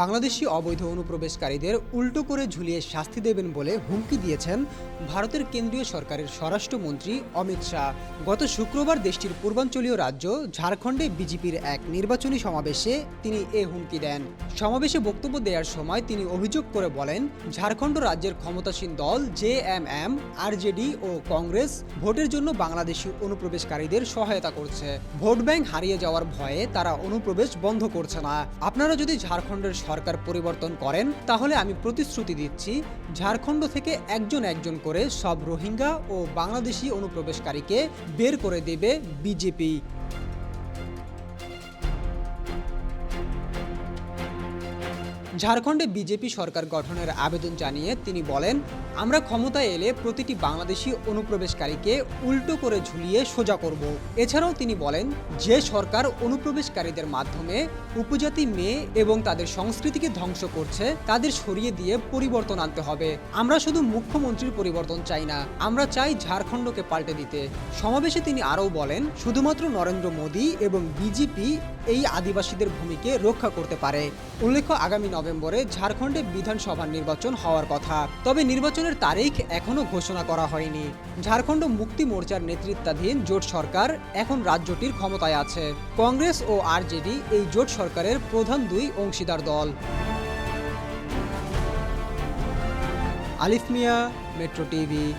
বাংলাদেশি অবৈধ অনুপ্রবেশকারীদের উল্টো করে ঝুলিয়ে শাস্তি দেবেন বলে হুমকি দিয়েছেন ভারতের কেন্দ্রীয় সরকারের স্বরাষ্ট্রমন্ত্রী অমিত শাহ। গত শুক্রবার দেশটির পূর্বাঞ্চলীয় রাজ্য ঝাড়খণ্ডে বিজেপির এক নির্বাচনী সমাবেশে তিনি এ হুমকি দেন। সমাবেশে বক্তব্য দেওয়ার সময় তিনি অভিযোগ করে বলেন, ঝাড়খণ্ড রাজ্যের ক্ষমতাসীন দল জে এম এম আরজেডি ও কংগ্রেস ভোটের জন্য বাংলাদেশি অনুপ্রবেশকারীদের সহায়তা করছে। ভোট ব্যাংক হারিয়ে যাওয়ার ভয়ে তারা অনুপ্রবেশ বন্ধ করছে না। আপনারা যদি ঝাড়খণ্ডের সরকার পরিবর্তন করেন, তাহলে আমি প্রতিশ্রুতি দিচ্ছি ঝাড়খণ্ড থেকে একজন একজন করে সব রোহিঙ্গা ও বাংলাদেশি অনুপ্রবেশকারীকে বের করে দেবে বিজেপি। ঝাড়খণ্ডে বিজেপি সরকার গঠনের আবেদন জানিয়ে তিনি বলেন, আমরা ক্ষমতায় এলে প্রতিটি বাংলাদেশি অনুপ্রবেশকারীকে উল্টো করে ঝুলিয়ে সোজা করব। এছাড়াও তিনি বলেন, যে সরকার অনুপ্রবেশকারীদের মাধ্যমে উপজাতি মেয়ে এবং তাদের সংস্কৃতিকে ধ্বংস করছে, তাদের সরিয়ে দিয়ে পরিবর্তন আনতে হবে। আমরা শুধু মুখ্যমন্ত্রীর পরিবর্তন চাই না, আমরা চাই ঝাড়খণ্ডকে পাল্টে দিতে। সমাবেশে তিনি আরও বলেন, শুধুমাত্র নরেন্দ্র মোদী এবং বিজেপি এই আদিবাসীদের ভূমিকে রক্ষা করতে পারে। উল্লেখ্য, আগামী নভেম্বরে ঝাড়খণ্ডে বিধানসভা নির্বাচন হওয়ার কথা। তবে নির্বাচনের তারিখ এখনও ঘোষণা করা হয়নি। ঝাড়খণ্ড মুক্তি মোর্চার নেতৃত্বাধীন জোট সরকার এখন রাজ্যটির ক্ষমতায় আছে। কংগ্রেস ও আরজেডি এই জোট সরকারের প্রধান দুই অংশীদার দল। আলিফ মিয়া, মেট্রো টিভি।